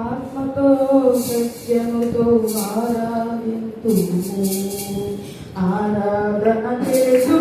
ఆత్మతో సత్యముతో ఆరాధింతుము ఆరాధన చేసు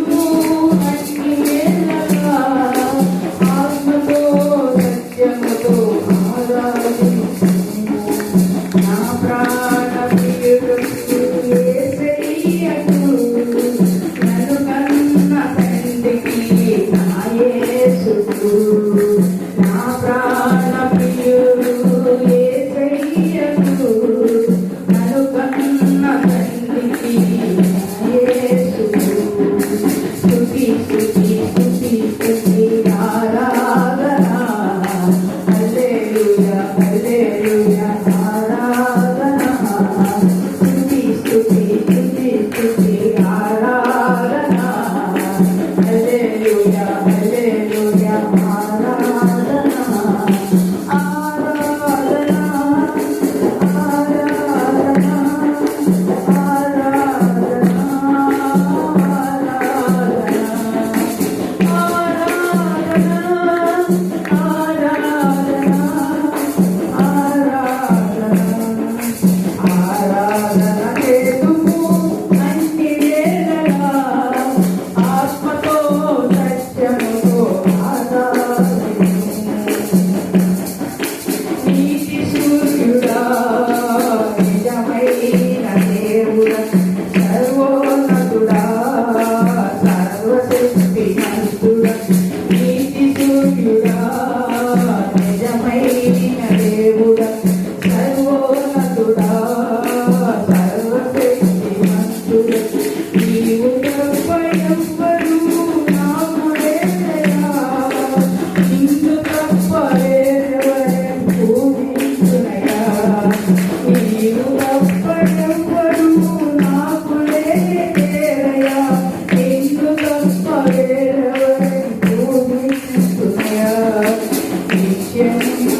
Christian.